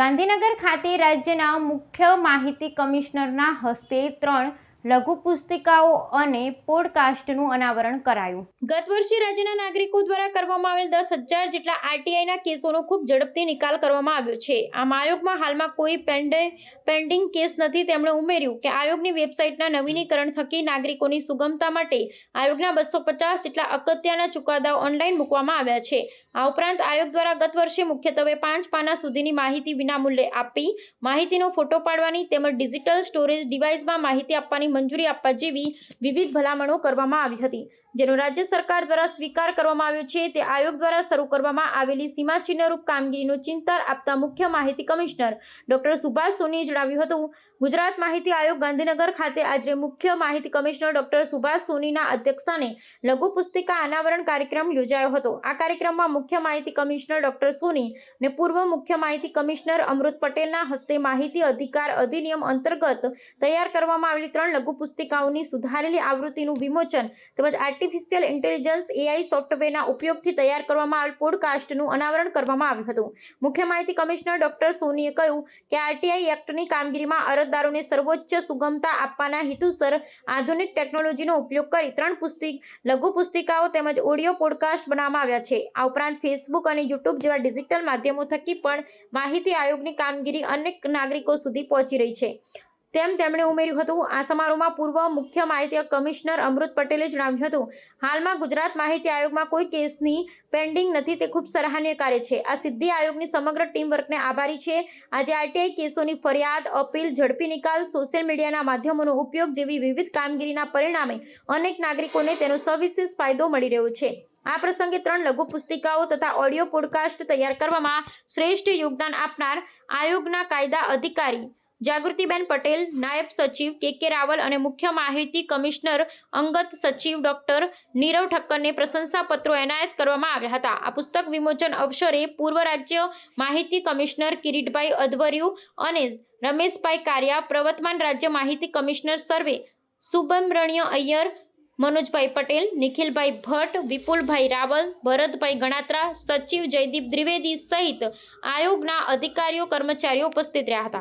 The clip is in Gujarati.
ગાંધીનગર ખાતે રાજ્યના મુખ્ય માહિતી કમિશનરના હસ્તે ત્રણ લઘુ પુસ્તિકાઓ અને પોડકાસ્ટનું અનાવરણ કરાયું. ગત વર્ષે રાજ્યના નાગરિકો દ્વારા કરવામાં આવેલ દસ હજાર જેટલા આરટીઆઈના કેસોનો ખૂબ ઝડપથી નિકાલ કરવામાં આવ્યો છે. આમ આયોગમાં હાલમાં કોઈ પેન્ડે, પેન્ડિંગ કેસ નથી તેમણે ઉમેર્યું કે આયોગની વેબસાઇટના નવીનીકરણ થકી નાગરિકોની સુગમતા માટે આયોગના બસો પચાસ જેટલા અગત્યના ચુકાદાઓ ઓનલાઈન મૂકવામાં આવ્યા છે. આ ઉપરાંત આયોગ દ્વારા ગત વર્ષે મુખ્યત્વે પાંચ પાના સુધીની માહિતી વિનામૂલ્યે આપી, માહિતીનો ફોટો પાડવાની તેમજ ડિજિટલ સ્ટોરેજ ડિવાઇસમાં માહિતી આપવાની મંજૂરી આપવા જેવી વિવિધ ભલામણો કરવામાં આવી હતી. જેનો રાજ્ય સરકાર દ્વારા સ્વીકાર કરવામાં આવ્યો છે તે આયોગ દ્વારા શરૂ કરવામાં આવેલી સીમાચિહ્નરૂપ કામગીરીનો ચિંતન આપતા મુખ્ય માહિતી કમિશનર ડોક્ટર સુભાષ સોનીએ જણાવ્યું હતું. ગુજરાત માહિતી આયોગ ગાંધીનગર ખાતે આજે મુખ્ય માહિતી કમિશનર ડોક્ટર સુભાષ સોનીના અધ્યક્ષસ્થાને લઘુ પુસ્તિકા અનાવરણ કાર્યક્રમ યોજાયો હતો. આ કાર્યક્રમમાં મુખ્ય માહિતી કમિશનર ડોક્ટર સોની અને પૂર્વ મુખ્ય માહિતી કમિશનર અમૃત પટેલના હસ્તે માહિતી અધિકાર અધિનિયમ અંતર્ગત તૈયાર કરવામાં આવેલી ત્રણ લઘુ પુસ્તિકાઓની સુધારેલી આવૃત્તિનું વિમોચન તેમજ આર્ટિફિશિયલ ઇન્ટેલિજન્સ એઆઈ સોફ્ટવેરના ઉપયોગથી તૈયાર કરવામાં આવેલ પોડકાસ્ટનું અનાવરણ કરવામાં આવ્યું હતું. મુખ્ય માહિતી કમિશનર ડોક્ટર સોનીએ કહ્યું કે આરટીઆઈ એક્ટની કામગીરીમાં અરજદારોને સર્વોચ્ચ સુગમતા આપવાના હેતુસર આધુનિક ટેકનોલોજીનો ઉપયોગ કરી ત્રણ પુસ્તિક લઘુ પુસ્તિકાઓ તેમજ ઓડિયો પોડકાસ્ટ બનાવવામાં આવ્યા છે. આ ઉપરાંત ફેસબુક અને યુટ્યુબ જેવા ડિજિટલ માધ્યમો થકી પણ માહિતી આયોગની કામગીરી અનેક નાગરિકો સુધી પહોંચી રહી છે. તેમ તેમણે ઉમેર્યું હતું. આ સમારોહમાં પૂર્વ મુખ્ય માહિતી કમિશનર અમૃત પટેલે જણાવ્યું હતું. હાલમાં ગુજરાત માહિતી આયોગમાં કોઈ કેસની પેન્ડિંગ નથી, તે ખૂબ સરાહનીય કાર્ય છે. આ સિદ્ધિ આયોગની સમગ્ર ટીમ વર્કને આભારી છે. આજે આરટીઆઈ કેસોની ફરિયાદ, અપીલ, ઝડપી નિકાલ, સોશિયલ મીડિયાના માધ્યમોનો ઉપયોગ જેવી વિવિધ કામગીરીના પરિણામે અનેક નાગરિકોને તેનો સવિશેષ ફાયદો મળી રહ્યો છે. આ પ્રસંગે ત્રણ લઘુ પુસ્તિકાઓ તથા ઓડિયો પોડકાસ્ટ તૈયાર કરવામાં શ્રેષ્ઠ યોગદાન આપનાર આયોગના કાયદા અધિકારી જાગૃતિબેન પટેલ, નાયબ સચિવ કે કે રાવલ અને મુખ્ય માહિતી કમિશનર અંગત સચિવ ડોક્ટર નીરવ ઠક્કરને પ્રશંસાપત્રો એનાયત કરવામાં આવ્યા હતા. આ પુસ્તક વિમોચન અવસરે પૂર્વ રાજ્ય માહિતી કમિશનર કિરીટભાઈ અધવર્યુ અને રમેશભાઈ કારિયા, પ્રવર્તમાન રાજ્ય માહિતી કમિશનર સર્વે સુબ્રમણ્ય અય્યર, મનોજભાઈ પટેલ, નિખિલભાઈ ભટ્ટ, વિપુલભાઈ રાવલ, ભરતભાઈ ગણાત્રા, સચિવ જયદીપ દ્વિવેદી સહિત આયોગના અધિકારીઓ, કર્મચારીઓ ઉપસ્થિત રહ્યા હતા.